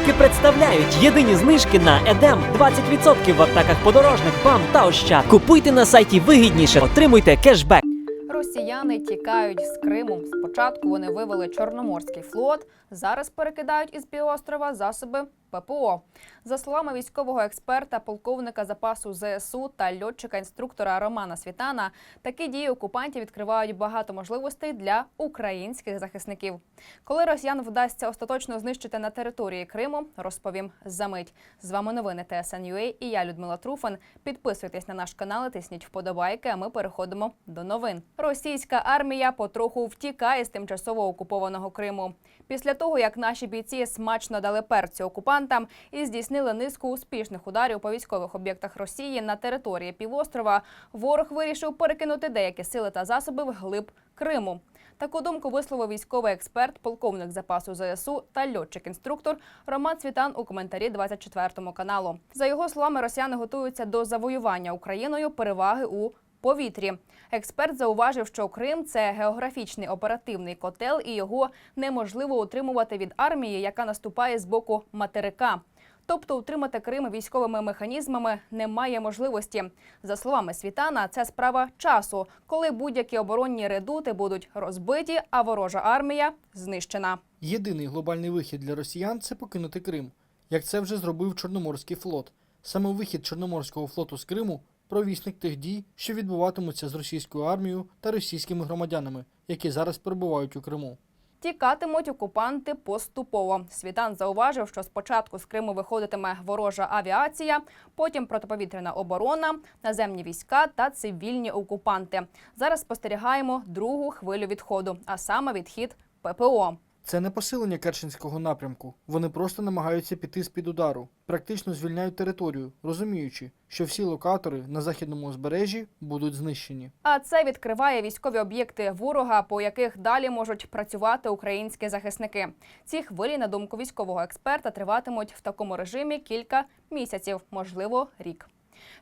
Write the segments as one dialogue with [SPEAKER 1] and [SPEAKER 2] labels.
[SPEAKER 1] знижки представляють єдині знижки на Едем 20% в аптеках подорожних БАМ та Ощад. Купуйте на сайті вигідніше, отримуйте кешбек.
[SPEAKER 2] Росіяни тікають з Криму. Спочатку вони вивели Чорноморський флот, зараз перекидають із півострова засоби ППО. За словами військового експерта, полковника запасу ЗСУ та льотчика-інструктора Романа Світана, такі дії окупантів відкривають багато можливостей для українських захисників. Коли росіян вдасться остаточно знищити на території Криму, розповім за мить. З вами новини ТСНЮА і я Людмила Труфан. Підписуйтесь на наш канал, тисніть вподобайки. А ми переходимо до новин. Російська армія потроху втікає з тимчасово окупованого Криму. Після того, як наші бійці смачно дали перцю окупантам і здійснили низку успішних ударів по військових об'єктах Росії на території півострова, ворог вирішив перекинути деякі сили та засоби вглиб Криму. Таку думку висловив військовий експерт, полковник запасу ЗСУ та льотчик-інструктор Роман Цвітан у коментарі 24 каналу. За його словами, росіяни готуються до завоювання Україною переваги у повітрі. Експерт зауважив, що Крим це географічний оперативний котел, і його неможливо утримувати від армії, яка наступає з боку материка. Тобто утримати Крим військовими механізмами немає можливості. За словами Світана, це справа часу, коли будь-які оборонні редути будуть розбиті, а ворожа армія знищена.
[SPEAKER 3] Єдиний глобальний вихід для росіян це покинути Крим, як це вже зробив Чорноморський флот. Саме вихід Чорноморського флоту з Криму провісник тих дій, що відбуватимуться з російською армією та російськими громадянами, які зараз перебувають у Криму.
[SPEAKER 2] Тікатимуть окупанти поступово. Світан зауважив, що спочатку з Криму виходитиме ворожа авіація, потім протиповітряна оборона, наземні війська та цивільні окупанти. Зараз спостерігаємо другу хвилю відходу, а саме відхід ППО.
[SPEAKER 3] Це не посилення Керченського напрямку. Вони просто намагаються піти з під удару, практично звільняють територію, розуміючи, що всі локатори на західному узбережжі будуть знищені.
[SPEAKER 2] А це відкриває військові об'єкти ворога, по яких далі можуть працювати українські захисники. Ці хвилі, на думку військового експерта, триватимуть в такому режимі кілька місяців, можливо, рік.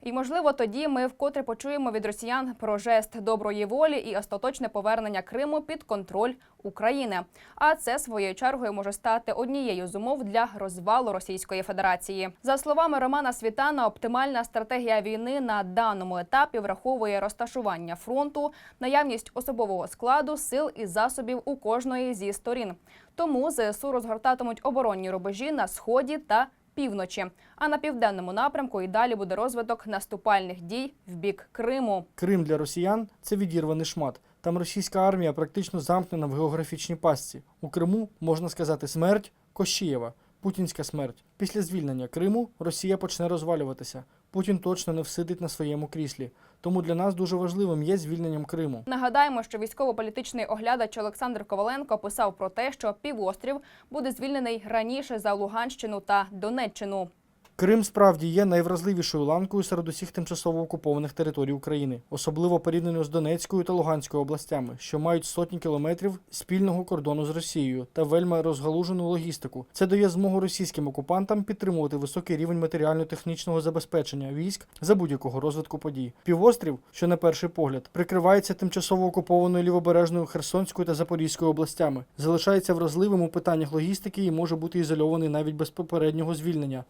[SPEAKER 2] І можливо, тоді ми вкотре почуємо від росіян про жест доброї волі і остаточне повернення Криму під контроль України. А це своєю чергою може стати однією з умов для розвалу Російської Федерації. За словами Романа Світана, оптимальна стратегія війни на даному етапі враховує розташування фронту, наявність особового складу, сил і засобів у кожної зі сторін. Тому ЗСУ розгортатимуть оборонні рубежі на сході та півночі. А на південному напрямку і далі буде розвиток наступальних дій в бік Криму.
[SPEAKER 3] Крим для росіян це відірваний шмат. Там російська армія практично замкнена в географічній пастці. У Криму можна сказати смерть Кощієва, путінська смерть. Після звільнення Криму Росія почне розвалюватися. Путін точно не всидить на своєму кріслі. Тому для нас дуже важливим є звільненням Криму.
[SPEAKER 2] Нагадаємо, що військово-політичний оглядач Олександр Коваленко писав про те, що півострів буде звільнений раніше за Луганщину та Донеччину.
[SPEAKER 3] Крим справді є найвразливішою ланкою серед усіх тимчасово окупованих територій України, особливо порівняно з Донецькою та Луганською областями, що мають сотні кілометрів спільного кордону з Росією та вельми розгалужену логістику. Це дає змогу російським окупантам підтримувати високий рівень матеріально-технічного забезпечення військ за будь-якого розвитку подій. Півострів, що на перший погляд прикривається тимчасово окупованою лівобережною Херсонською та Запорізькою областями, залишається вразливим у питаннях логістики і може бути ізольований навіть без попереднього звільнення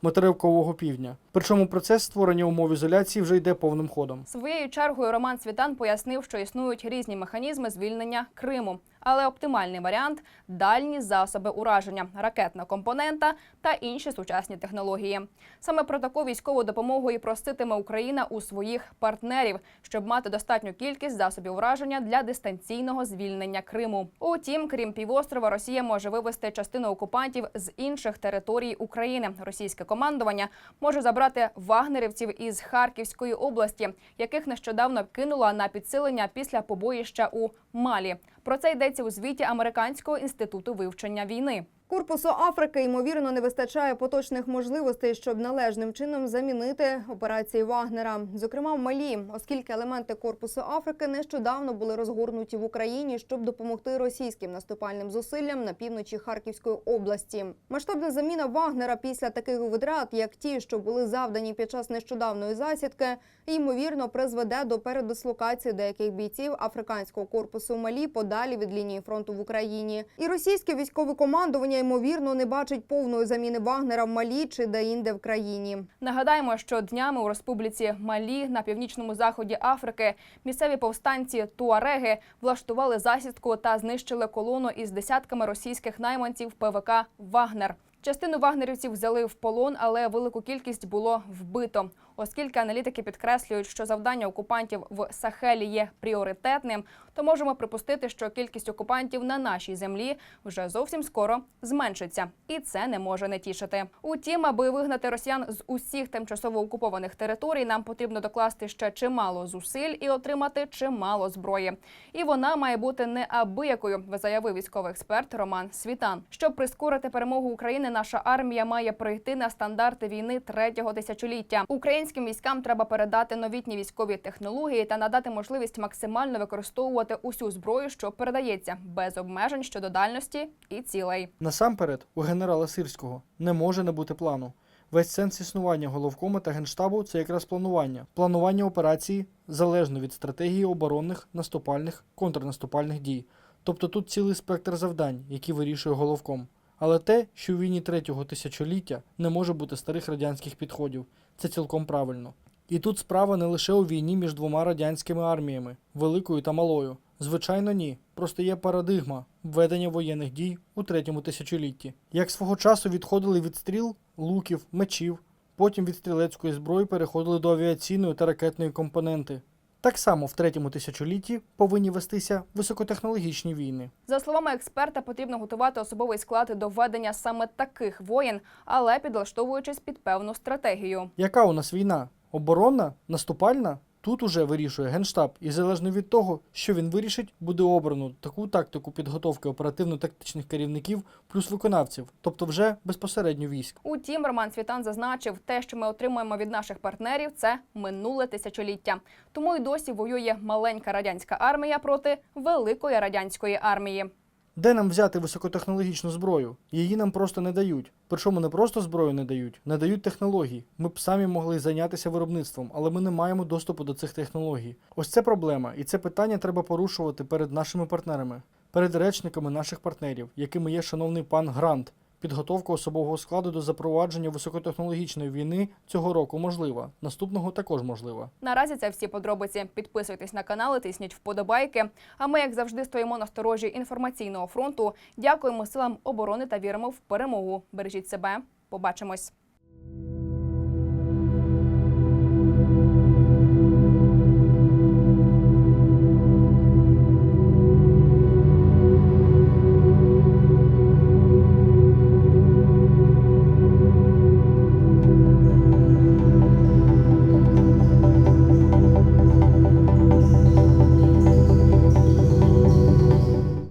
[SPEAKER 3] материкового півдня. Причому процес створення умов ізоляції вже йде повним ходом.
[SPEAKER 2] Своєю чергою Роман Світан пояснив, що існують різні механізми звільнення Криму. Але оптимальний варіант дальні засоби ураження, ракетна компонента та інші сучасні технології. Саме про таку військову допомогу і проситиме Україна у своїх партнерів, щоб мати достатню кількість засобів ураження для дистанційного звільнення Криму. Утім, крім півострова, Росія може вивести частину окупантів з інших територій України. Російське командування може забрати вагнерівців із Харківської області, яких нещодавно кинула на підсилення після побоїща у Малі. Про це йдеться у звіті Американського інституту вивчення війни.
[SPEAKER 4] Корпусу Африки ймовірно не вистачає поточних можливостей, щоб належним чином замінити операції Вагнера, зокрема в Малі, оскільки елементи корпусу Африки нещодавно були розгорнуті в Україні, щоб допомогти російським наступальним зусиллям на півночі Харківської області. Масштабна заміна Вагнера після таких витрат, як ті, що були завдані під час нещодавної засідки, ймовірно призведе до передислокації деяких бійців африканського корпусу в Малі подалі від лінії фронту в Україні. І російське військове командування ймовірно не бачить повної заміни Вагнера в Малі чи де-інде в країні.
[SPEAKER 2] Нагадаємо, що днями у республіці Малі на північному заході Африки місцеві повстанці Туареги влаштували засідку та знищили колону із десятками російських найманців ПВК Вагнер. Частину вагнерівців взяли в полон, але велику кількість було вбито. Оскільки аналітики підкреслюють, що завдання окупантів в Сахелі є пріоритетним, то можемо припустити, що кількість окупантів на нашій землі вже зовсім скоро зменшиться, і це не може не тішити. Утім, аби вигнати росіян з усіх тимчасово окупованих територій, нам потрібно докласти ще чимало зусиль і отримати чимало зброї. І вона має бути неабиякою, заявив військовий експерт Роман Світан. Щоб прискорити перемогу України, наша армія має прийти на стандарти війни третього тисячоліття. Українським військам треба передати новітні військові технології та надати можливість максимально використовувати усю зброю, що передається, без обмежень щодо дальності і цілей.
[SPEAKER 3] Насамперед, у генерала Сирського не може не бути плану. Весь сенс існування головкома та генштабу це якраз планування. Планування операції залежно від стратегії оборонних, наступальних, контрнаступальних дій. Тобто тут цілий спектр завдань, які вирішує головком. Але те, що в війні третього тисячоліття не може бути старих радянських підходів, це цілком правильно. І тут справа не лише у війні між двома радянськими арміями великою та малою. Звичайно, ні. Просто є парадигма введення воєнних дій у третьому тисячолітті. Як свого часу відходили від стріл, луків, мечів, потім від стрілецької зброї переходили до авіаційної та ракетної компоненти. Так само в третьому тисячолітті повинні вестися високотехнологічні війни.
[SPEAKER 2] За словами експерта, потрібно готувати особовий склад до ведення саме таких воєн, але підлаштовуючись під певну стратегію.
[SPEAKER 3] Яка у нас війна? Оборонна? Наступальна? Тут уже вирішує Генштаб, і залежно від того, що він вирішить, буде обрано таку тактику підготовки оперативно-тактичних керівників плюс виконавців, тобто вже безпосередньо військ.
[SPEAKER 2] Утім, Роман Світан зазначив, те, що ми отримуємо від наших партнерів, це минуле тисячоліття. Тому й досі воює маленька радянська армія проти великої радянської армії.
[SPEAKER 3] Де нам взяти високотехнологічну зброю? Її нам просто не дають. Причому не просто зброю не дають, не дають технологій. Ми б самі могли зайнятися виробництвом, але ми не маємо доступу до цих технологій. Ось це проблема, і це питання треба порушувати перед нашими партнерами, перед речниками наших партнерів, якими є шановний пан Грант. Підготовка особового складу до запровадження високотехнологічної війни цього року можлива. Наступного також можлива.
[SPEAKER 2] Наразі це всі подробиці. Підписуйтесь на канал, тисніть вподобайки. А ми, як завжди, стоїмо на сторожі інформаційного фронту. Дякуємо силам оборони та віримо в перемогу. Бережіть себе. Побачимось.